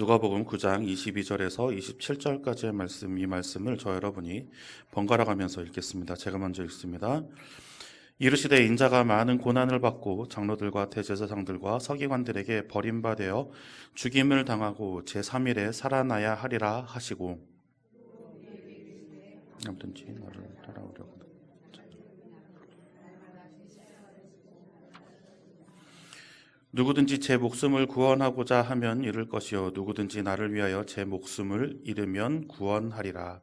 누가복음 9장 22절에서 27절까지의 말씀 이 말씀을 저 여러분이 번갈아 가면서 읽겠습니다. 제가 먼저 읽습니다. 이르시되 인자가 많은 고난을 받고 장로들과 대제사장들과 서기관들에게 버림받아 죽임을 당하고 제3일에 살아나야 하리라 하시고 아무든지 나를 따라오려고 누구든지 제 목숨을 구원하고자 하면 잃을 것이요 누구든지 나를 위하여 제 목숨을 잃으면 구원하리라.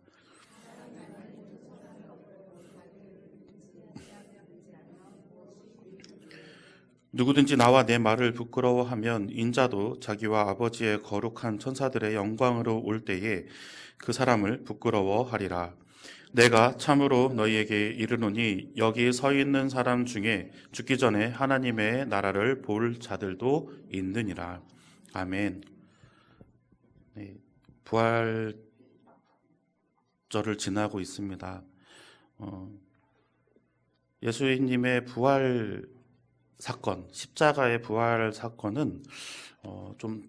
누구든지 나와 내 말을 부끄러워하면 인자도 자기와 아버지의 거룩한 천사들의 영광으로 올 때에 그 사람을 부끄러워하리라. 내가 참으로 너희에게 이르노니 여기 서 있는 사람 중에 죽기 전에 하나님의 나라를 볼 자들도 있느니라. 아멘. 네, 부활절을 지나고 있습니다. 어, 예수님의 부활 사건, 십자가의 부활 사건은 어, 좀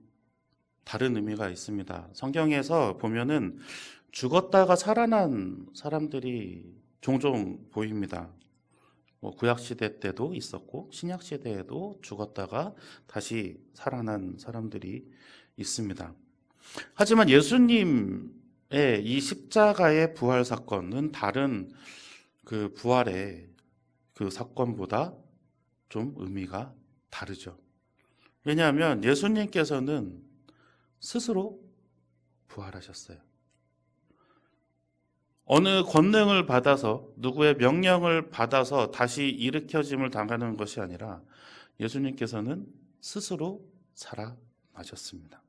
다른 의미가 있습니다. 성경에서 보면은 죽었다가 살아난 사람들이 종종 보입니다. 뭐 구약 시대 때도 있었고 신약 시대에도 죽었다가 다시 살아난 사람들이 있습니다. 하지만 예수님의 이 십자가의 부활 사건은 다른 그 부활의 그 사건보다 좀 의미가 다르죠. 왜냐하면 예수님께서는 스스로 부활하셨어요. 어느 권능을 받아서 누구의 명령을 받아서 다시 일으켜짐을 당하는 것이 아니라 예수님께서는 스스로 살아나셨습니다.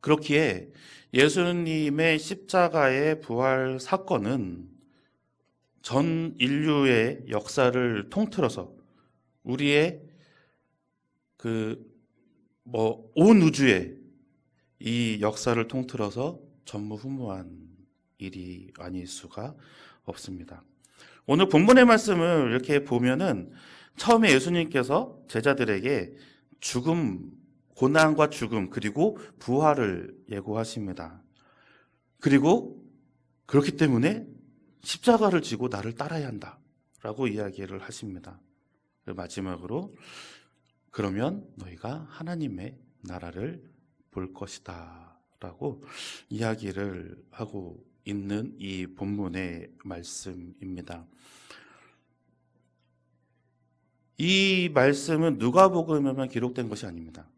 그렇기에 예수님의 십자가의 부활 사건은 전 인류의 역사를 통틀어서 우리의 그 뭐 온 우주의 이 역사를 통틀어서 전무후무한 일이 아닐 수가 없습니다. 오늘 본문의 말씀을 이렇게 보면은 처음에 예수님께서 제자들에게 죽음, 고난과 죽음, 그리고 부활을 예고하십니다. 그리고 그렇기 때문에 십자가를 지고 나를 따라야 한다. 라고 이야기를 하십니다. 마지막으로 그러면 너희가 하나님의 나라를 볼 것이다. 라고 이야기를 하고 있는 이 본문의 말씀입니다. 이 말씀은 누가복음에만 기록된 것이 아닙니다.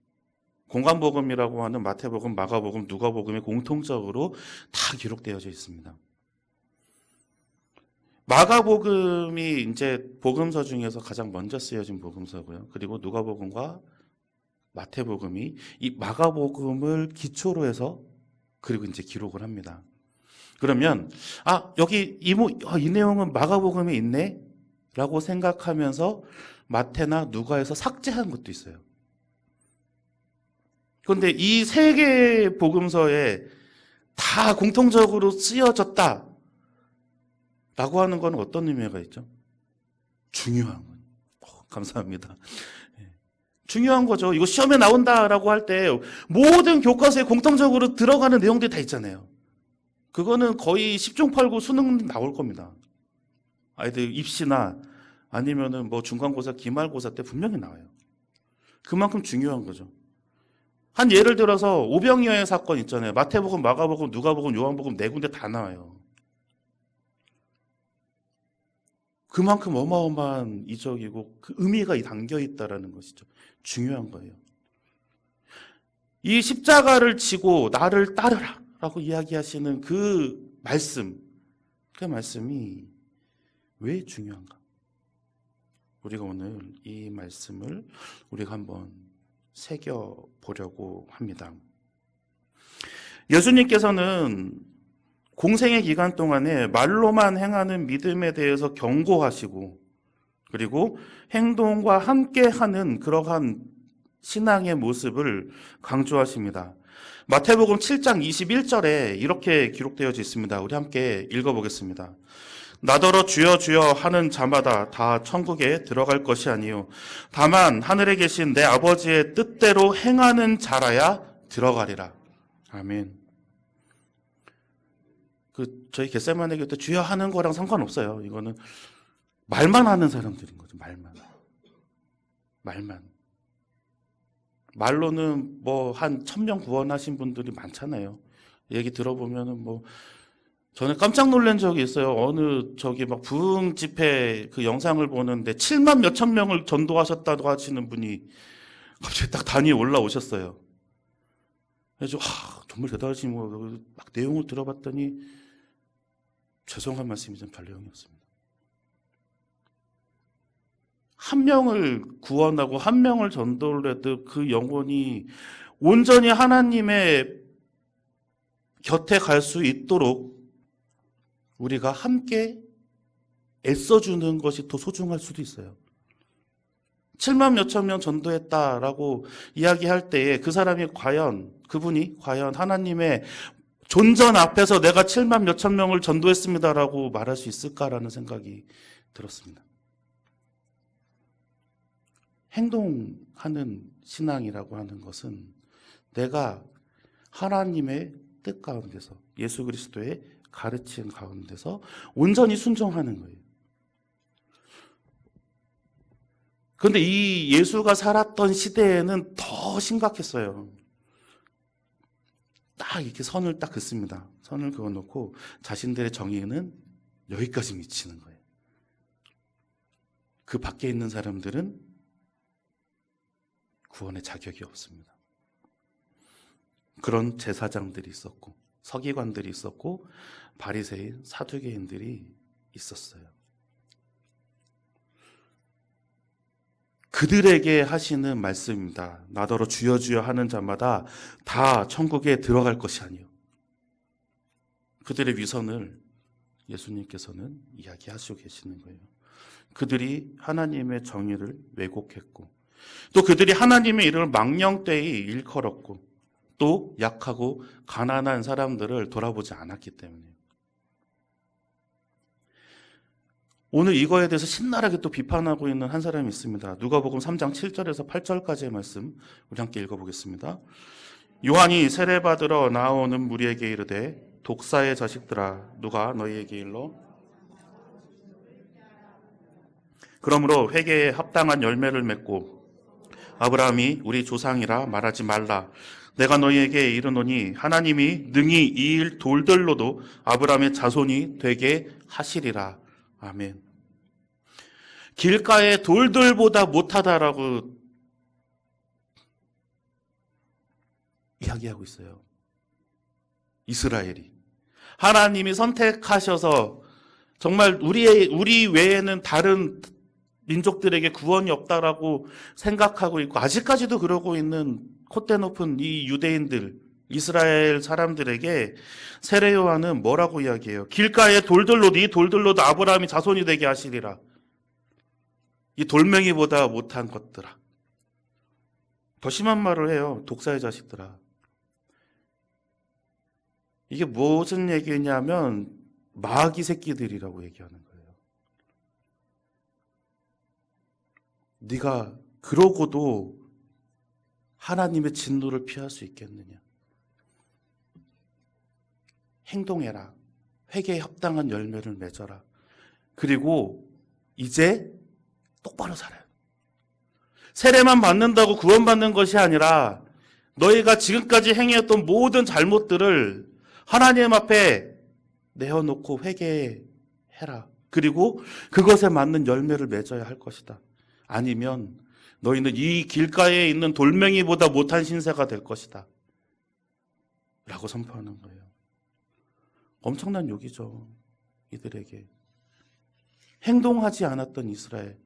공간복음이라고 하는 마태복음, 마가복음, 누가복음이 공통적으로 다 기록되어져 있습니다. 마가복음이 이제 복음서 중에서 가장 먼저 쓰여진 복음서고요. 그리고 누가복음과 마태복음이 이 마가복음을 기초로 해서 그리고 이제 기록을 합니다. 그러면 아 여기 이, 아, 이 내용은 마가복음에 있네 라고 생각하면서 마태나 누가에서 삭제한 것도 있어요. 그런데 이 세 개의 복음서에 다 공통적으로 쓰여졌다 라고 하는 건 어떤 의미가 있죠? 중요한 거. 어, 감사합니다. 예. 중요한 거죠. 이거 시험에 나온다라고 할 때 모든 교과서에 공통적으로 들어가는 내용들이 다 있잖아요. 그거는 거의 10중 8구 수능 나올 겁니다. 아이들 입시나 아니면은 뭐 중간고사, 기말고사 때 분명히 나와요. 그만큼 중요한 거죠. 한 예를 들어서 오병이어의 사건 있잖아요. 마태복음, 마가복음, 누가복음, 요한복음 네 군데 다 나와요. 그만큼 어마어마한 이적이고 그 의미가 담겨 있다라는 것이죠. 중요한 거예요. 이 십자가를 지고 나를 따르라. 라고 이야기하시는 그 말씀, 그 말씀이 왜 중요한가? 우리가 오늘 이 말씀을 우리가 한번 새겨 보려고 합니다. 예수님께서는 공생의 기간 동안에 말로만 행하는 믿음에 대해서 경고하시고 그리고 행동과 함께 하는 그러한 신앙의 모습을 강조하십니다. 마태복음 7장 21절에 이렇게 기록되어 있습니다. 우리 함께 읽어보겠습니다. 나더러 주여 주여 하는 자마다 다 천국에 들어갈 것이 아니요 다만 하늘에 계신 내 아버지의 뜻대로 행하는 자라야 들어가리라. 아멘. 그 저희 겟세마네 교회 때 주여 하는 거랑 상관없어요. 이거는 말만 하는 사람들인 거죠. 말만. 말만. 말로는 뭐 한 천 명 구원하신 분들이 많잖아요. 얘기 들어보면은 뭐 저는 깜짝 놀란 적이 있어요. 어느 저기 막 부흥 집회 그 영상을 보는데 7만 몇천 명을 전도하셨다고 하시는 분이 갑자기 딱 단위에 올라오셨어요. 그래서 아, 정말 대단하신 뭐막 내용을 들어봤더니 죄송한 말씀이지만 별 내용이 없습니다. 한 명을 구원하고 한 명을 전도를 해도 그 영혼이 온전히 하나님의 곁에 갈 수 있도록 우리가 함께 애써주는 것이 더 소중할 수도 있어요. 7만 몇천 명 전도했다라고 이야기할 때에 그 사람이 과연, 그분이 과연 하나님의 존전 앞에서 내가 7만 몇천 명을 전도했습니다라고 말할 수 있을까라는 생각이 들었습니다. 행동하는 신앙이라고 하는 것은 내가 하나님의 뜻 가운데서 예수 그리스도의 가르침 가운데서 온전히 순종하는 거예요. 그런데 이 예수가 살았던 시대에는 더 심각했어요. 딱 이렇게 선을 딱 긋습니다. 선을 그어놓고 자신들의 정의는 여기까지 미치는 거예요. 그 밖에 있는 사람들은 구원의 자격이 없습니다. 그런 제사장들이 있었고 서기관들이 있었고 바리새인 사두개인들이 있었어요. 그들에게 하시는 말씀입니다. 나더러 주여 주여 하는 자마다 다 천국에 들어갈 것이 아니요. 그들의 위선을 예수님께서는 이야기하시고 계시는 거예요. 그들이 하나님의 정의를 왜곡했고 또 그들이 하나님의 이름을 망령되이 일컬었고 또 약하고 가난한 사람들을 돌아보지 않았기 때문에 오늘 이거에 대해서 신나게 또 비판하고 있는 한 사람이 있습니다. 누가복음 3장 7절에서 8절까지의 말씀 우리 함께 읽어보겠습니다. 요한이 세례 받으러 나오는 무리에게 이르되 독사의 자식들아 누가 너희에게 일러 그러므로 회개에 합당한 열매를 맺고 아브라함이 우리 조상이라 말하지 말라. 내가 너희에게 이르노니 하나님이 능히 이 일 돌들로도 아브라함의 자손이 되게 하시리라. 아멘. 길가에 돌들보다 못하다라고 이야기하고 있어요. 이스라엘이. 하나님이 선택하셔서 정말 우리의, 우리 외에는 다른 민족들에게 구원이 없다라고 생각하고 있고 아직까지도 그러고 있는 콧대 높은 이 유대인들 이스라엘 사람들에게 세례 요한은 뭐라고 이야기해요? 길가에 돌들로 이 돌들로도 아브라함이 자손이 되게 하시리라. 이 돌멩이보다 못한 것들아. 더 심한 말을 해요. 독사의 자식들아. 이게 무슨 얘기냐면 마귀 새끼들이라고 얘기하는 거예요. 네가 그러고도 하나님의 진노를 피할 수 있겠느냐? 행동해라. 회개에 합당한 열매를 맺어라. 그리고 이제 똑바로 살아요. 세례만 받는다고 구원받는 것이 아니라 너희가 지금까지 행해왔던 모든 잘못들을 하나님 앞에 내어놓고 회개해라. 그리고 그것에 맞는 열매를 맺어야 할 것이다. 아니면 너희는 이 길가에 있는 돌멩이보다 못한 신세가 될 것이다. 라고 선포하는 거예요. 엄청난 욕이죠. 이들에게. 행동하지 않았던 이스라엘.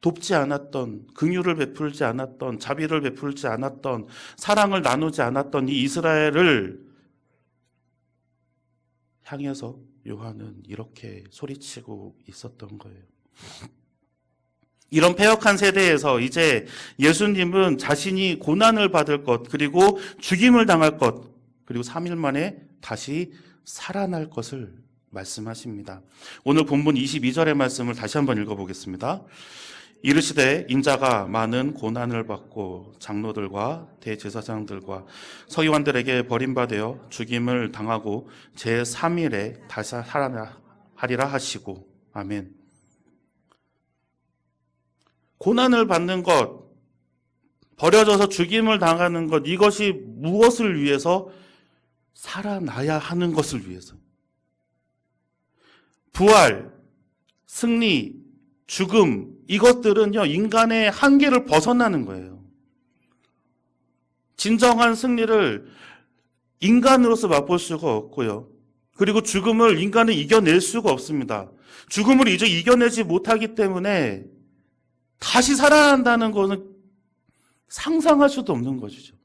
돕지 않았던, 긍휼을 베풀지 않았던, 자비를 베풀지 않았던, 사랑을 나누지 않았던 이 이스라엘을 향해서 요한은 이렇게 소리치고 있었던 거예요. 이런 폐역한 세대에서 이제 예수님은 자신이 고난을 받을 것, 그리고 죽임을 당할 것, 그리고 3일 만에 다시 살아날 것을 말씀하십니다. 오늘 본문 22절의 말씀을 다시 한번 읽어보겠습니다. 이르시되 인자가 많은 고난을 받고 장로들과 대제사장들과 서기관들에게 버림받아 죽임을 당하고 제 3일에 다시 살아나리라 하시고 아멘. 고난을 받는 것, 버려져서 죽임을 당하는 것, 이것이 무엇을 위해서 살아나야 하는 것을 위해서. 부활, 승리, 죽음, 이것들은요, 인간의 한계를 벗어나는 거예요. 진정한 승리를 인간으로서 맛볼 수가 없고요. 그리고 죽음을 인간은 이겨낼 수가 없습니다. 죽음을 이제 이겨내지 못하기 때문에 다시 살아난다는 것은 상상할 수도 없는 것이죠.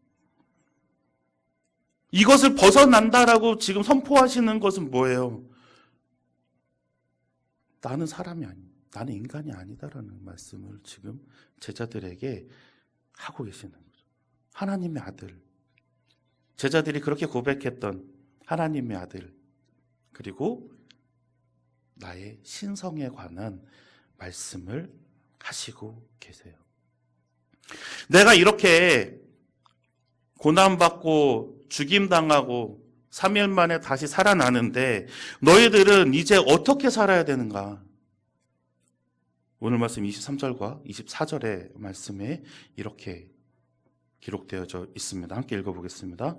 이것을 벗어난다라고 지금 선포하시는 것은 뭐예요? 나는 사람이 아니, 나는 인간이 아니다라는 말씀을 지금 제자들에게 하고 계시는 거죠. 하나님의 아들. 제자들이 그렇게 고백했던 하나님의 아들. 그리고 나의 신성에 관한 말씀을 하시고 계세요. 내가 이렇게 고난받고 죽임당하고 3일 만에 다시 살아나는데 너희들은 이제 어떻게 살아야 되는가? 오늘 말씀 23절과 24절의 말씀에 이렇게 기록되어져 있습니다. 함께 읽어보겠습니다.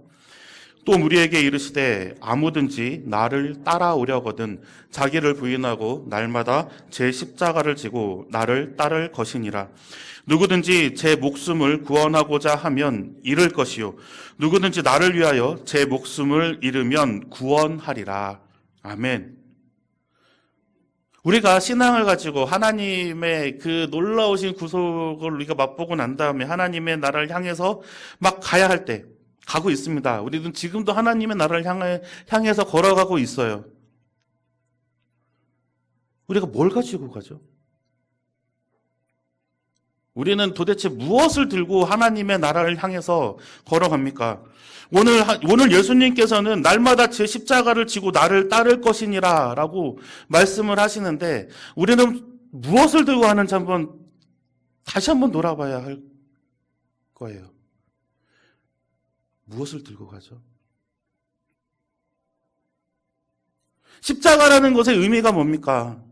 또 우리에게 이르시되 아무든지 나를 따라오려거든 자기를 부인하고 날마다 제 십자가를 지고 나를 따를 것이니라. 누구든지 제 목숨을 구원하고자 하면 잃을 것이요. 누구든지 나를 위하여 제 목숨을 잃으면 구원하리라. 아멘. 우리가 신앙을 가지고 하나님의 그 놀라우신 구속을 우리가 맛보고 난 다음에 하나님의 나라를 향해서 막 가야 할 때, 가고 있습니다. 우리는 지금도 하나님의 나라를 향해, 향해서 걸어가고 있어요. 우리가 뭘 가지고 가죠? 우리는 도대체 무엇을 들고 하나님의 나라를 향해서 걸어갑니까? 오늘, 하- 오늘 예수님께서는 날마다 제 십자가를 지고 나를 따를 것이니라 라고 말씀을 하시는데 우리는 무엇을 들고 하는지 한번 다시 한번 돌아봐야 할 거예요. 무엇을 들고 가죠? 십자가라는 것의 의미가 뭡니까?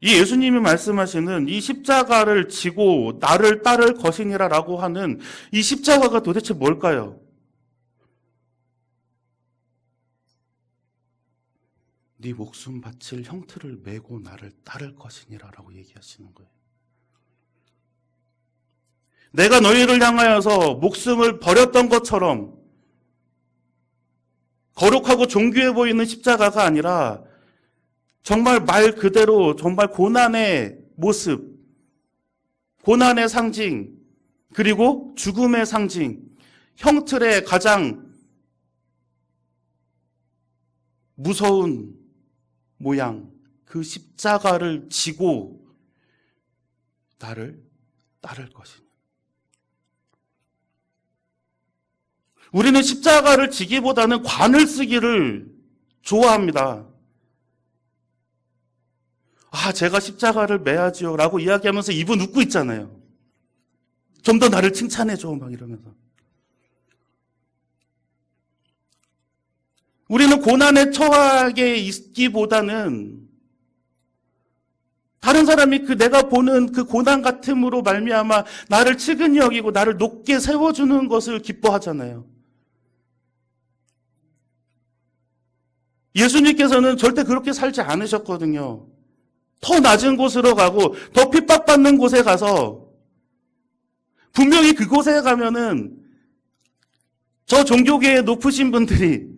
이 예수님이 말씀하시는 이 십자가를 지고 나를 따를 것이니라 라고 하는 이 십자가가 도대체 뭘까요? 네 목숨 바칠 형틀을 메고 나를 따를 것이니라 라고 얘기하시는 거예요. 내가 너희를 향하여서 목숨을 버렸던 것처럼 거룩하고 존귀해 보이는 십자가가 아니라 정말 말 그대로 정말 고난의 모습, 고난의 상징, 그리고 죽음의 상징, 형틀의 가장 무서운 모양, 그 십자가를 지고 나를 따를 것이니. 우리는 십자가를 지기보다는 관을 쓰기를 좋아합니다. 아, 제가 십자가를 매야지요. 라고 이야기하면서 입은 웃고 있잖아요. 좀 더 나를 칭찬해줘. 막 이러면서. 우리는 고난에 처하게 있기보다는 다른 사람이 그 내가 보는 그 고난 같음으로 말미암아 나를 측은히 여기고 나를 높게 세워주는 것을 기뻐하잖아요. 예수님께서는 절대 그렇게 살지 않으셨거든요. 더 낮은 곳으로 가고 더 핍박받는 곳에 가서 분명히 그곳에 가면은 저 종교계의 높으신 분들이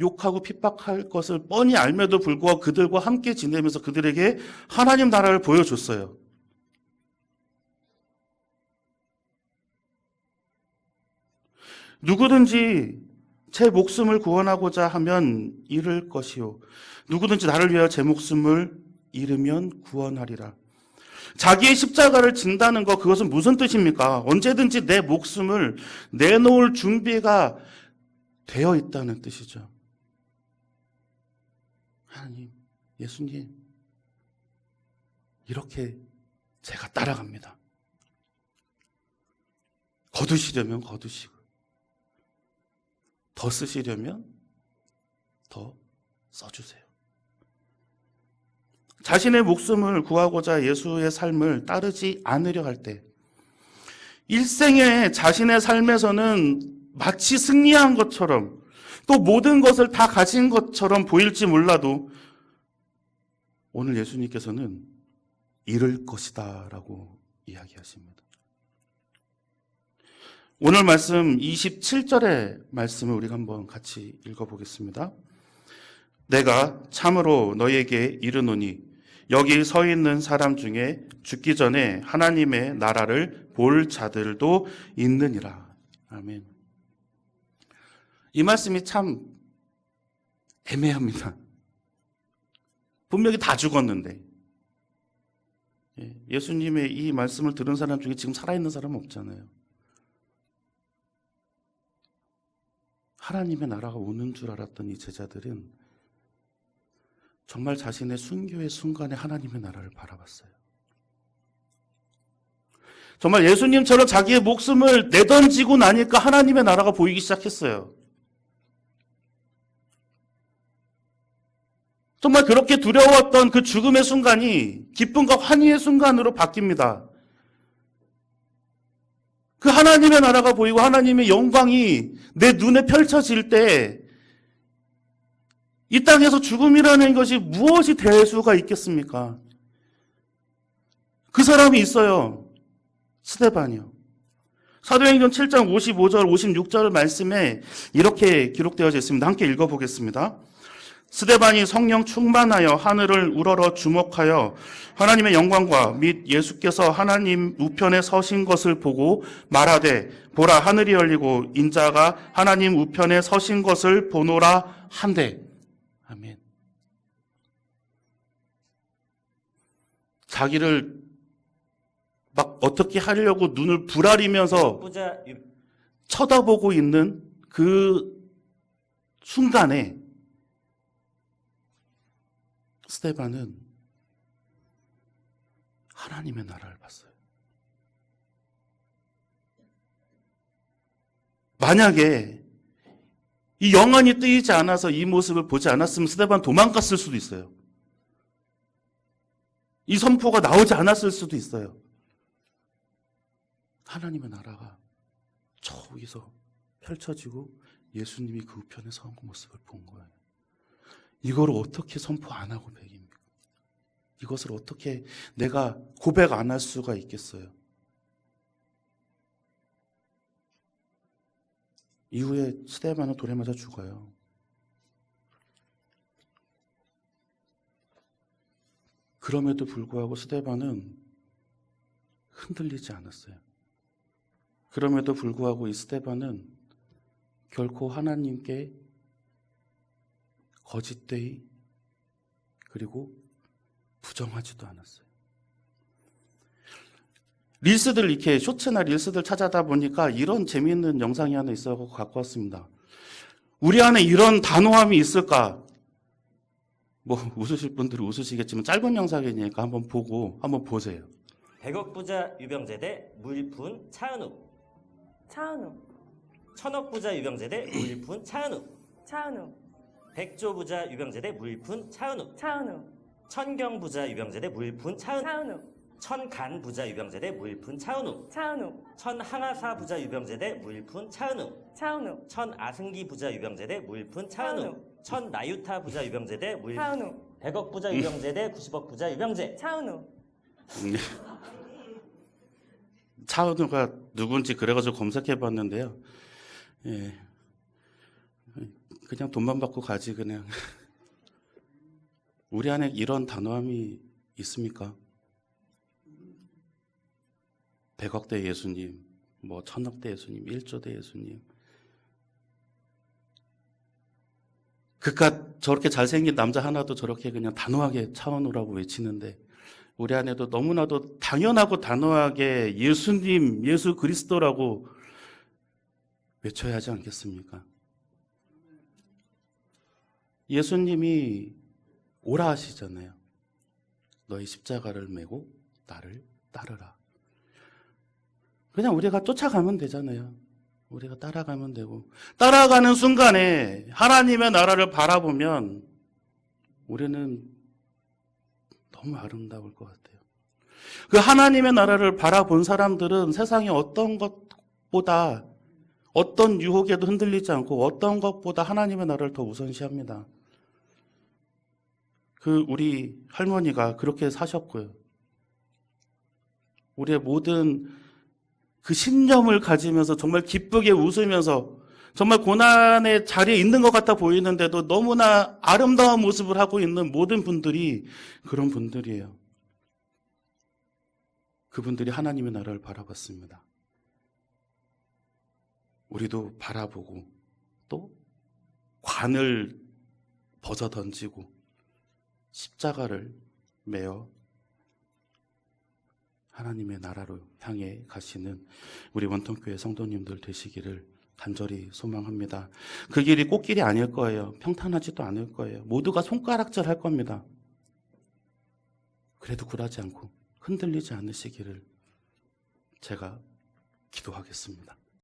욕하고 핍박할 것을 뻔히 알면도 불구하고 그들과 함께 지내면서 그들에게 하나님 나라를 보여줬어요. 누구든지 제 목숨을 구원하고자 하면 잃을 것이요. 누구든지 나를 위하여 제 목숨을 잃으면 구원하리라. 자기의 십자가를 진다는 것, 그것은 무슨 뜻입니까? 언제든지 내 목숨을 내놓을 준비가 되어 있다는 뜻이죠. 하나님, 예수님, 이렇게 제가 따라갑니다. 거두시려면 거두시고, 더 쓰시려면 더 써주세요. 자신의 목숨을 구하고자 예수의 삶을 따르지 않으려 할 때, 일생에 자신의 삶에서는 마치 승리한 것처럼 또 모든 것을 다 가진 것처럼 보일지 몰라도 오늘 예수님께서는 잃을 것이다 라고 이야기하십니다. 오늘 말씀 27절의 말씀을 우리가 한번 같이 읽어보겠습니다. 내가 참으로 너에게 이르노니 여기 서 있는 사람 중에 죽기 전에 하나님의 나라를 볼 자들도 있느니라. 아멘. 이 말씀이 참 애매합니다. 분명히 다 죽었는데. 예, 예수님의 이 말씀을 들은 사람 중에 지금 살아있는 사람은 없잖아요. 하나님의 나라가 오는 줄 알았던 이 제자들은 정말 자신의 순교의 순간에 하나님의 나라를 바라봤어요. 정말 예수님처럼 자기의 목숨을 내던지고 나니까 하나님의 나라가 보이기 시작했어요. 정말 그렇게 두려웠던 그 죽음의 순간이 기쁨과 환희의 순간으로 바뀝니다. 그 하나님의 나라가 보이고 하나님의 영광이 내 눈에 펼쳐질 때 이 땅에서 죽음이라는 것이 무엇이 될 수가 있겠습니까? 그 사람이 있어요. 스테반이요. 사도행전 7장 55절, 56절 말씀에 이렇게 기록되어져 있습니다. 함께 읽어보겠습니다. 스데반이 성령 충만하여 하늘을 우러러 주목하여 하나님의 영광과 및 예수께서 하나님 우편에 서신 것을 보고 말하되 보라 하늘이 열리고 인자가 하나님 우편에 서신 것을 보노라 한대 아멘. 자기를 막 어떻게 하려고 눈을 부라리면서 쳐다보고 있는 그 순간에 스테반은 하나님의 나라를 봤어요. 만약에 이 영안이 뜨이지 않아서 이 모습을 보지 않았으면 스테반 도망갔을 수도 있어요. 이 선포가 나오지 않았을 수도 있어요. 하나님의 나라가 저기서 펼쳐지고 예수님이 그 우편에 서그 모습을 본 거예요. 이걸 어떻게 선포 안 하고 배깁니까? 이것을 어떻게 내가 고백 안 할 수가 있겠어요? 이후에 스테반은 돌에 맞아 죽어요. 그럼에도 불구하고 스테반은 흔들리지 않았어요. 그럼에도 불구하고 이 스테반은 결코 하나님께 거짓되이 그리고 부정하지도 않았어요. 릴스들 이렇게 쇼츠나 릴스들 찾아다 보니까 이런 재미있는 영상이 하나 있어 갖고 왔습니다. 우리 안에 이런 단호함이 있을까? 뭐 웃으실 분들은 웃으시겠지만 짧은 영상이니까 한번 보고 한번 보세요. 100억 부자 유병재 대 무일푼 차은우 차은우, 천억 부자 유병재 대 무일푼 차은우 차은우, 백조 부자 유병재 대 무일푼 차은우. 차은우, 천경 부자 유병재 대 무일푼 차은우. 차은우, 천간 부자 유병재 대 무일푼 차은우. 차은우, 천항하사 부자 유병재 대 무일푼 차은우. 차은우, 천아승기 부자 유병재 대 무일푼 차은우. 차은우. 천나유타 부자 유병재 대 무일푼 차은우, 100억 부자 유병재 대 90억 부자 유병재. 차은우, 차은우가 누군지 그래가지고 검색해 봤는데요. 예. 그냥 돈만 받고 가지, 그냥. 우리 안에 이런 단호함이 있습니까? 100억대 예수님, 뭐 천억대 예수님, 1조대 예수님. 그깟 저렇게 잘생긴 남자 하나도 저렇게 그냥 단호하게 차은우라고 외치는데 우리 안에도 너무나도 당연하고 단호하게 예수님, 예수 그리스도라고 외쳐야 하지 않겠습니까? 예수님이 오라 하시잖아요. 너희 십자가를 메고 나를 따르라. 그냥 우리가 쫓아가면 되잖아요. 우리가 따라가면 되고 따라가는 순간에 하나님의 나라를 바라보면 우리는 너무 아름다울 것 같아요. 그 하나님의 나라를 바라본 사람들은 세상에 어떤 것보다 어떤 유혹에도 흔들리지 않고 어떤 것보다 하나님의 나라를 더 우선시합니다. 그 우리 할머니가 그렇게 사셨고요. 우리의 모든 그 신념을 가지면서 정말 기쁘게 웃으면서 정말 고난의 자리에 있는 것 같아 보이는데도 너무나 아름다운 모습을 하고 있는 모든 분들이 그런 분들이에요. 그분들이 하나님의 나라를 바라봤습니다. 우리도 바라보고 또 관을 벗어 던지고 십자가를 메어 하나님의 나라로 향해 가시는 우리 원통교회 성도님들 되시기를 간절히 소망합니다. 그 길이 꽃길이 아닐 거예요. 평탄하지도 않을 거예요. 모두가 손가락질 할 겁니다. 그래도 굴하지 않고 흔들리지 않으시기를 제가 기도하겠습니다.